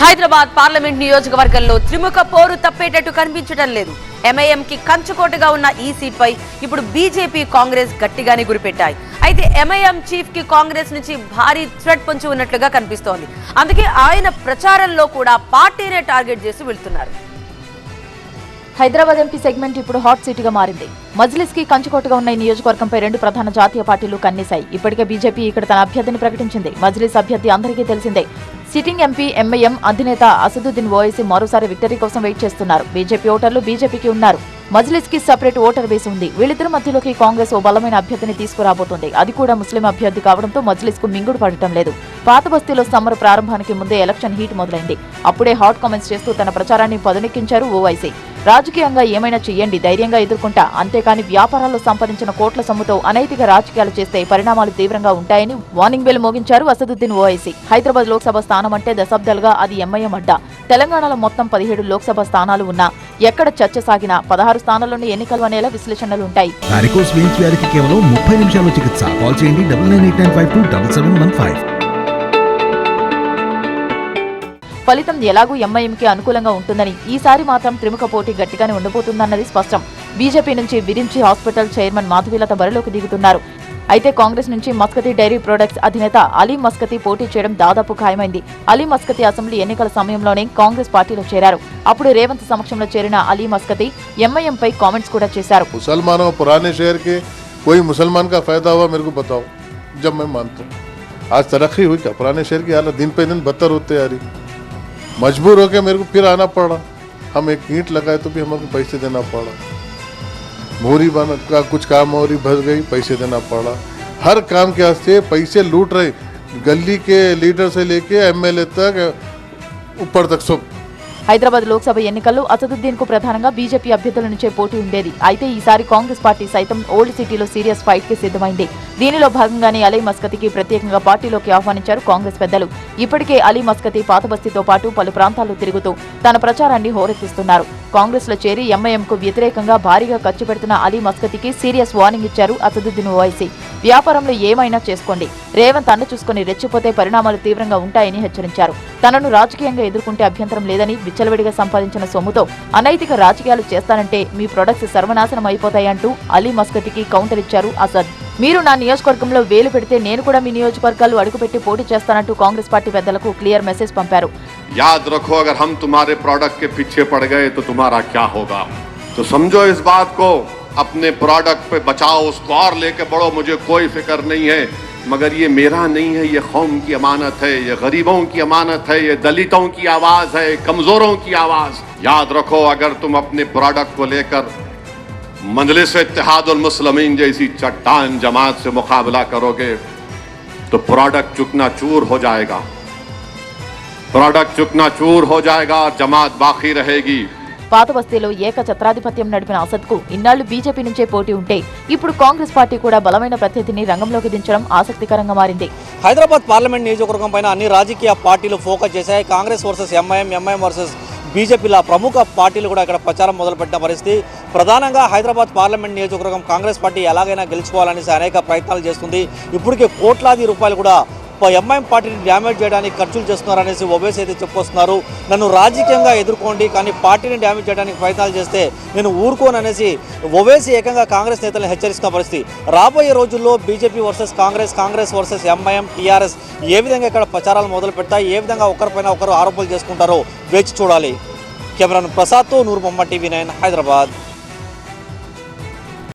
Hyderabad parliament నియోజకవర్గంలో త్రిముఖ పోరు తప్పేటట్టు కనిపించడం లేదు. ఎంఐఎం కి కంచుకోటగా ఉన్న ఈ సీట్ పై ఇప్పుడు బీజేపీ కాంగ్రెస్ గట్టిగానే గురిపెట్టాయి. అయితే ఎంఐఎం చీఫ్కి కాంగ్రెస్ నుంచి భారీ థ్రెట్ పొంచి ఉన్నట్లుగా కనిపిస్తోంది. అందుకే ఆయన ప్రచారంలో కూడా పార్టీనే టార్గెట్ చేసి వెళ్తున్నారు. హైదరాబాద్ ఎంపీ సెగ్మెంట్ ఇప్పుడు హాట్ సీట్గా మారింది. మజ్లిస్కి కంచుకోటగా ఉన్న ఈ నియోజకవర్గంపై రెండు ప్రధాన జాతీయ పార్టీలు కన్నేశాయి. ఇప్పటికే బీజేపీ ఇక్కడ తన అభ్యర్థిని ప్రకటించింది. మజ్లిస్ అభ్యర్థి అందరికీ తెలిసిందే. సిట్టింగ్ ఎంపీ ఎంఐఎం అధినేత అసదుద్దీన్ ఓవైసీ మరోసారి విక్టరీ కోసం వెయిట్ చేస్తున్నారు. బీజేపీ ఓటర్లు బీజేపీకి ఉన్నారు. మజ్లిస్కి సెపరేట్ ఓటర్ బేస్ ఉంది. వీళ్ళిద్దరి మధ్యలోకి కాంగ్రెస్ ఓ బలమైన అభ్యర్థిని తీసుకురాబోతోంది. అది కూడా ముస్లిం అభ్యర్థి కావడంతో మజ్లిస్కు మింగుడు పడటం లేదు. పాత బస్తీలో సమ్మర్ ప్రారంభానికి ముందే ఎలక్షన్ హీట్ మొదలైంది. అప్పుడే హాట్ కామెంట్స్ చేస్తూ తన ప్రచారాన్ని పదునెక్కించారు ఓవైసీ. రాజకీయంగా ఏమైనా చెయ్యండి ధైర్యంగా ఎదుర్కొంటా. అంతేకాని వ్యాపారాల్లో సంపాదించిన కోట్ల సొమ్ముతో అనైతిక రాజకీయాలు చేస్తే పరిణామాలు తీవ్రంగా ఉంటాయని వార్నింగ్ బెల్ మోగించారు అసదుద్దీన్ ఓవైసీ హైదరాబాద్ లోక్సభ స్థానం అంటే దశాబ్దాలుగా అది ఎంఐఎం అడ్డా. తెలంగాణలో మొత్తం పదిహేడు లోక్సభ స్థానాలు ఉన్నా ఎక్కడ చర్చ సాగినా పదహారు స్థానాల్లోని ఎన్నికలు అనేలా విశ్లేషణలుంటాయి ఉంటాయి కేవలం ముప్పై నిమిషాల్లో చికిత్స. కాల్ చేయండి ఫలితం ఎలాగూ ఎంఐఎంకి అనుకూలంగా ఉంటుందని ఈసారి మాత్రం త్రిముఖ పోటీ గట్టిగానే ఉండబోతుందన్నది స్పష్టం బీజేపీ నుంచి విరించి హాస్పిటల్ చైర్మన్ మాధవీలత బరిలోకి దిగుతున్నారు అయితే కాంగ్రెస్ నుంచి మస్కతి డైరీ ప్రొడక్ట్స్ అధినేత అలీ మస్కతి పోటీ చేయడం దాదాపు ఖాయమైంది అలీ మస్కతి అసెంబ్లీ ఎన్నికల సమయంలోనే కాంగ్రెస్ పార్టీలో చేరారు అప్పుడు రేవంత్ సమక్షంలో చేరిన అలీ మస్కతి ఎంఐఎంపై కామెంట్స్ కూడా చేశారు मुसलमानों पुराने शहर के कोई मुसलमान का फायदा हुआ मेरे को बताओ जब मैं मानता हूँ आज तरक्की हुई क्या पुराने शहर की हालत दिन पे दिन बदतर होते आ रही मजबूर होकर मेरे को फिर आना पड़ा। हम एक ईंट लगाए तो भी हमको पैसे देना पड़ा। मोरी बन का कुछ काम मोहरी भर गई, पैसे देना पड़ा। हर काम के वास्ते पैसे लूट रहे। गली के लीडर से लेके एमएलए तक, ऊपर तक सब। హైదరాబాద్ లోక్సభ ఎన్నికల్లో అసదుద్దీన్కు ప్రధానంగా బీజేపీ అభ్యర్థుల నుంచే పోటీ ఉండేది. అయితే ఈసారి కాంగ్రెస్ పార్టీ సైతం ఓల్డ్ సిటీలో సీరియస్ ఫైట్కి సిద్ధమైంది. దీనిలో భాగంగానే అలీ మస్కతికి ప్రత్యేకంగా పార్టీలోకి ఆహ్వానించారు కాంగ్రెస్ పెద్దలు. ఇప్పటికే అలీ మస్కతి పాతబస్తీతో పాటు పలు ప్రాంతాల్లో తిరుగుతూ తన ప్రచారాన్ని హోరెత్తిస్తున్నారు. కాంగ్రెస్లో చేరి ఎంఐఎంకు వ్యతిరేకంగా భారీగా ఖర్చు పెడుతున్న అలీ మస్కతికి సీరియస్ వార్నింగ్ ఇచ్చారు అసదుద్దీన్ ఓవైసీ. వ్యాపారంలో ఏమైనా చేసుకోండి. రేవంత్ అండ చూసుకుని రెచ్చిపోతే పరిణామాలు తీవ్రంగా ఉంటాయని హెచ్చరించారు. తనను రాజకీయంగా ఎదుర్కొంటే అభ్యంతరం లేదని విచ్చలవిడిగా సంపాదించిన సొమ్ముతో అనైతిక రాజకీయాలు చేస్తానంటే మీ ప్రొడక్ట్స్ సర్వనాశనం అయిపోతాయంటూ అలీ మస్కతికి కౌంటర్ ఇచ్చారు అసద్. మీరు నా నియోజకవర్గంలో వేలు పెడితే నేను కూడా మీ నియోజకవర్గాలు అడుగుపెట్టి పోటీ చేస్తానంటూ కాంగ్రెస్ పార్టీ పెద్దలకు క్లియర్ మెసేజ్ పంపారు याद रखो अगर हम तुम्हारे प्रोडक्ट के पीछे पड़ गए तो तुम्हारा क्या होगा तो समझो इस बात को अपने प्रोडक्ट पे बचाओ उसको और लेके बढ़ो मुझे कोई फिक्र नहीं है मगर ये मेरा नहीं है ये कौम की अमानत है ये गरीबों की अमानत है ये दलितों की आवाज है कमजोरों की आवाज याद रखो अगर तुम अपने प्रोडक्ट को लेकर मजलिस इत्तेहादुल मुस्लिमीन जैसी चट्टान जमात से मुकाबला करोगे तो प्रोडक्ट चुकना चूर हो जाएगा प्रोडक्ट चुकना चूर हो जाएगा और जमात बाकी रहेगी పాత బస్తీలో ఏక ఛత్రాధిపత్యం నడిపిన అసద్ కు ఇన్నాళ్లు బీజేపీ నుంచే పోటీ ఉంటే ఇప్పుడు కాంగ్రెస్ పార్టీ కూడా బలమైన ప్రత్యర్థిని రంగంలోకి దించడం ఆసక్తికరంగా మారింది హైదరాబాద్ పార్లమెంట్ నియోజకవర్గం పైన అన్ని రాజకీయ పార్టీలు ఫోకస్ చేశాయి Congress versus MIM MIM versus బీజేపీల ప్రముఖ పార్టీలు కూడా ఇక్కడ ప్రచారం మొదలుపెట్టిన పరిస్థితి. ప్రధానంగా హైదరాబాద్ పార్లమెంట్ నియోజకవర్గం కాంగ్రెస్ పార్టీ ఎలాగైనా గెలుచుకోవాలనేసి అనేక ప్రయత్నాలు చేస్తుంది. ఇప్పటికే కోట్లాది రూపాయలు కూడా ఎంఐఎం పార్టీని డ్యామేజ్ చేయడానికి ఖర్చులు చేస్తున్నారనేసి ఓబేస్ అయితే చెప్పుకొస్తున్నారు. నన్ను రాజకీయంగా ఎదుర్కోండి కానీ పార్టీని డ్యామేజ్ చేయడానికి ప్రయత్నాలు చేస్తే నేను ఊరుకోననేసి ఓవేసీ ఏకంగా కాంగ్రెస్ నేతలను హెచ్చరిస్తున్న పరిస్థితి. రాబోయే రోజుల్లో BJP versus Congress Congress versus MIM TRS ఏ విధంగా ఇక్కడ ప్రచారాలు మొదలు పెడతాయి ఏ విధంగా ఒకరిపైన ఒకరు ఆరోపణలు చేసుకుంటారో వేచి చూడాలి. కెమెరాను ప్రసాద్తో నూరు బొమ్మ టీవీ నైన్ హైదరాబాద్.